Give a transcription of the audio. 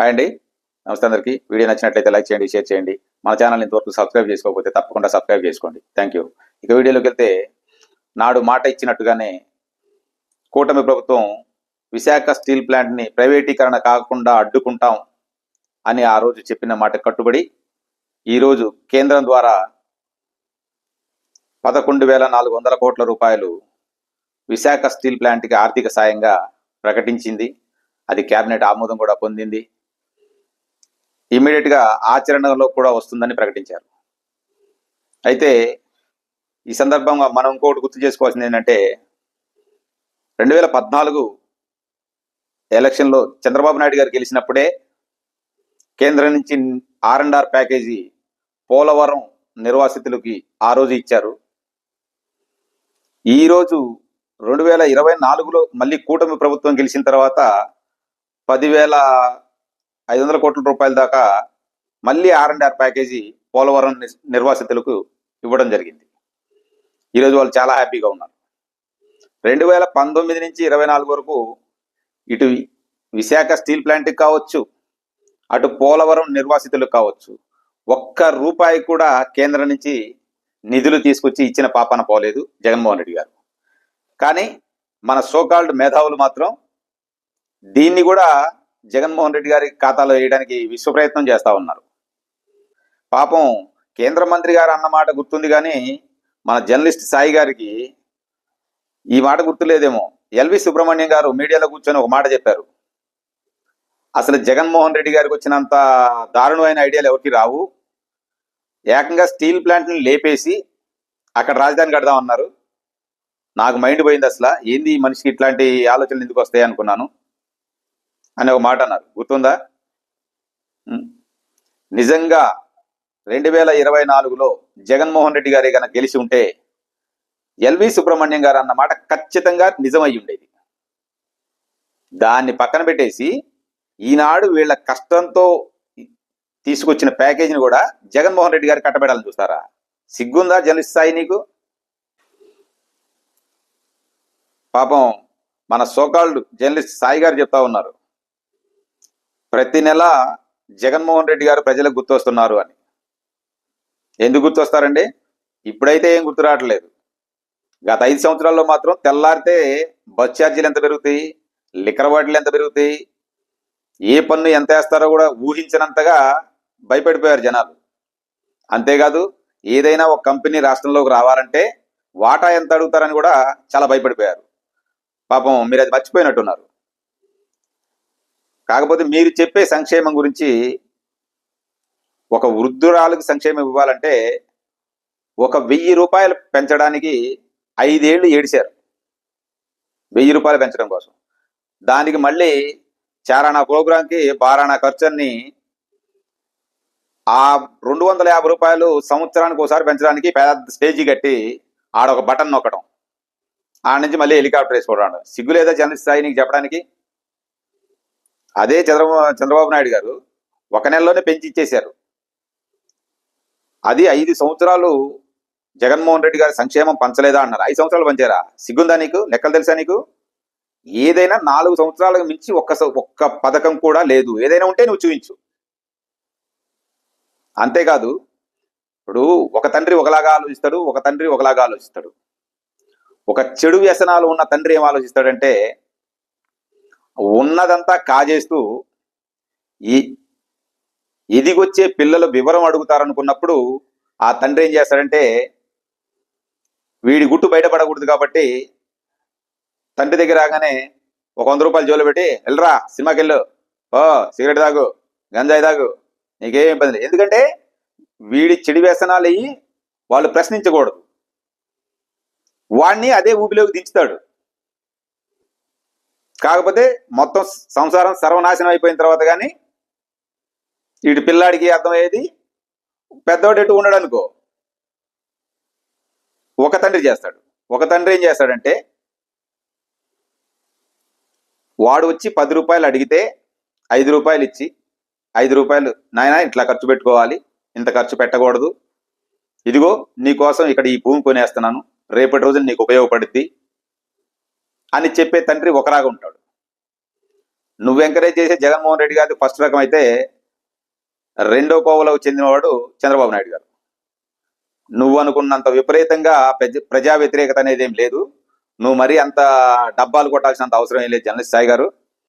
Hi అండి. నమస్తే అందరికీ. వీడియో నచ్చినట్లయితే లైక్ చేయండి షేర్ చేయండి. మన ఛానల్ ఇంతవరకు సబ్స్క్రైబ్ చేసుకోకపోతే తప్పకుండా సబ్స్క్రైబ్ చేసుకోండి. థ్యాంక్ యూ ఇక వీడియోలోకి వెళ్తే నాడు మాట ఇచ్చినట్టుగానే కూటమి ప్రభుత్వం విశాఖ స్టీల్ ప్లాంట్ని ప్రైవేటీకరణ కాకుండా అడ్డుకుంటాం అని ఆ రోజు చెప్పిన మాట కట్టుబడి ఈరోజు కేంద్రం ద్వారా పదకొండు వేల నాలుగు వందల కోట్ల రూపాయలు విశాఖ స్టీల్ ప్లాంట్కి ఆర్థిక సాయంగా ప్రకటించింది. అది కేబినెట్ ఆమోదం కూడా పొందింది. ఇమ్మీడియట్గా ఆచరణలో కూడా వస్తుందని ప్రకటించారు. అయితే ఈ సందర్భంగా మనం ఇంకోటి గుర్తు చేసుకోవాల్సింది ఏంటంటే రెండు వేల పద్నాలుగు ఎలక్షన్లో చంద్రబాబు నాయుడు గారు గెలిచినప్పుడే కేంద్రం నుంచి R and R package Polavaram నిర్వాసితులకి ఆ రోజు ఇచ్చారు. ఈ రోజు రెండు వేల ఇరవై నాలుగులో మళ్ళీ కూటమి ప్రభుత్వం గెలిచిన తర్వాత పదివేల ఐదు వందల కోట్ల రూపాయల దాకా మళ్ళీ R and R package Polavaram నిర్- నిర్వాసితులకు ఇవ్వడం జరిగింది. ఈరోజు వాళ్ళు చాలా హ్యాపీగా ఉన్నారు. రెండు వేల పంతొమ్మిది నుంచి ఇరవై నాలుగు వరకు ఇటు విశాఖ స్టీల్ ప్లాంట్కి కావచ్చు అటు పోలవరం నిర్వాసితులకు కావచ్చు ఒక్క రూపాయి కూడా కేంద్రం నుంచి నిధులు తీసుకొచ్చి ఇచ్చిన పాపన పోలేదు జగన్మోహన్ రెడ్డి గారు. కానీ మన సోకాల్డ్ మేధావులు మాత్రం దీన్ని కూడా జగన్మోహన్ రెడ్డి గారి ఖాతాలో వేయడానికి విశ్వ ప్రయత్నం చేస్తూ ఉన్నారు. పాపం కేంద్ర మంత్రి గారు అన్న మాట గుర్తుంది కానీ మన జర్నలిస్ట్ సాయి గారికి ఈ మాట గుర్తులేదేమో. ఎల్వి సుబ్రహ్మణ్యం గారు మీడియాలో కూర్చొని ఒక మాట చెప్పారు. అసలు జగన్మోహన్ రెడ్డి గారికి వచ్చినంత దారుణమైన ఐడియాలు ఎవరికి రావు. ఏకంగా స్టీల్ ప్లాంట్ని లేపేసి అక్కడ రాజధాని కడదామన్నారు. నాకు మైండ్ పోయింది అసలు. ఏంది ఈ మనిషికి ఇట్లాంటి ఆలోచనలు ఎందుకు వస్తాయి అనుకున్నాను. అని ఒక మాట అన్నారు. గుర్తుందా? నిజంగా రెండు వేల ఇరవై నాలుగులో జగన్మోహన్ రెడ్డి గారే కనుక గెలిచి ఉంటే ఎల్వి సుబ్రహ్మణ్యం గారు అన్న మాట ఖచ్చితంగా నిజమై ఉండేది దాన్ని పక్కన పెట్టేసి ఈనాడు వీళ్ళ కష్టంతో తీసుకొచ్చిన ప్యాకేజీని కూడా జగన్మోహన్ రెడ్డి గారు కట్టబెట్టాలని చూస్తారా? సిగ్గుందా జర్నలిస్ట్ స్థాయి నీకు? పాపం మన సోకాల్డ్ జర్నలిస్ట్ సాయి గారు చెప్తా ఉన్నారు. ప్రతి నెల జగన్మోహన్ రెడ్డి గారు ప్రజలకు గుర్తొస్తున్నారు అని. ఎందుకు గుర్తొస్తారండి? ఇప్పుడైతే ఏం గుర్తు రావట్లేదు. గత ఐదు సంవత్సరాల్లో మాత్రం తెల్లారితే బస్ ఛార్జీలు ఎంత పెరుగుతాయి? లిక్కర్ బాటిల్ ఎంత పెరుగుతాయి? ఏ పన్ను ఎంత వేస్తారో కూడా ఊహించినంతగా భయపడిపోయారు జనాలు. అంతేకాదు ఏదైనా ఒక కంపెనీ రాష్ట్రంలోకి రావాలంటే వాటా ఎంత అడుగుతారని కూడా చాలా భయపడిపోయారు. పాపం మీరు అది మర్చిపోయినట్టున్నారు. కాకపోతే మీరు చెప్పే సంక్షేమం గురించి ఒక వృద్ధురాలకు సంక్షేమం ఇవ్వాలంటే ఒక వెయ్యి రూపాయలు పెంచడానికి ఐదేళ్ళు ఏడిశారు. వెయ్యి రూపాయలు పెంచడం కోసం. దానికి మళ్ళీ చారానా ప్రోగ్రాంకి బారానా ఖర్చుని ఆ రెండు వందల యాభై రూపాయలు సంవత్సరానికి ఒకసారి పెంచడానికి పెద్ద స్టేజీ కట్టి ఆడ ఒక బటన్ నొక్కడం ఆడ నుంచి మళ్ళీ హెలికాప్టర్ వేసుకోవడం సిగ్గు లేదా జర్నలిస్ట్ నీకు చెప్పడానికి? అదే చంద్రబాబు చంద్రబాబు నాయుడు గారు ఒక నెలలోనే పెంచి ఇచ్చేశారు అది ఐదు సంవత్సరాలు జగన్మోహన్ రెడ్డి గారి సంక్షేమం పంచలేదా అన్నారు. ఐదు సంవత్సరాలు పంచారా? సిగ్గుందా నీకు? లెక్కలు తెలుసా నీకు? ఏదైనా నాలుగు సంవత్సరాలకు మించి ఒక్క స- ఒక్క పథకం కూడా లేదు. ఏదైనా ఉంటే నువ్వు చూపించు అంతేకాదు ఇప్పుడు ఒక తండ్రి ఒకలాగా ఆలోచిస్తాడు ఒక తండ్రి ఒకలాగా ఆలోచిస్తాడు. ఒక చెడు వ్యసనాలు ఉన్న తండ్రి ఏం ఆలోచిస్తాడంటే ఉన్నదంతా కాజేస్తూ ఈ ఎదిగొచ్చే పిల్లలు వివరం అడుగుతారనుకున్నప్పుడు ఆ తండ్రి ఏం చేస్తాడంటే వీడి గుట్టు బయటపడకూడదు కాబట్టి తండ్రి దగ్గర రాగానే ఒక వంద రూపాయలు జోలు పెట్టి వెళ్ళరా సినిమాకి వెళ్ళు ఓ సిగరెట్ తాగు గంజాయి తాగు నీకేం ఇబ్బంది లేదు. ఎందుకంటే వీడి చెడు వ్యసనాలు అయ్యి వాళ్ళు ప్రశ్నించకూడదు. వాడిని అదే ఊపిలోకి దించుతాడు. కాకపోతే మొత్తం సంసారం సర్వనాశనం అయిపోయిన తర్వాత కానీ వీడి పిల్లాడికి అర్థమయ్యేది పెద్దవాడు ఎటు ఉండడు అనుకో. ఒక తండ్రి చేస్తాడు. ఒక తండ్రి ఏం చేస్తాడంటే వాడు వచ్చి పది రూపాయలు అడిగితే ఐదు రూపాయలు ఇచ్చి ఐదు రూపాయలు నాయన ఇట్లా ఖర్చు పెట్టుకోవాలి ఇంత ఖర్చు పెట్టకూడదు. ఇదిగో నీకోసం ఇక్కడ ఈ భూమి కొనేస్తున్నాను. రేపటి రోజున నీకు ఉపయోగపడుద్ది. అని చెప్పే తండ్రి ఒకలాగా ఉంటాడు. నువ్వు ఎంకరేజ్ చేసే జగన్మోహన్ రెడ్డి గారి ఫస్ట్ రకం అయితే రెండో కోవలకు చెందినవాడు చంద్రబాబు నాయుడు గారు. నువ్వు అనుకున్నంత విపరీతంగా ప్రజ- ప్రజా వ్యతిరేకత అనేది ఏం లేదు. నువ్వు మరీ అంత డబ్బాలు కొట్టాల్సినంత అవసరం ఏం లేదు జర్నలిస్ట్ సాయి గారు.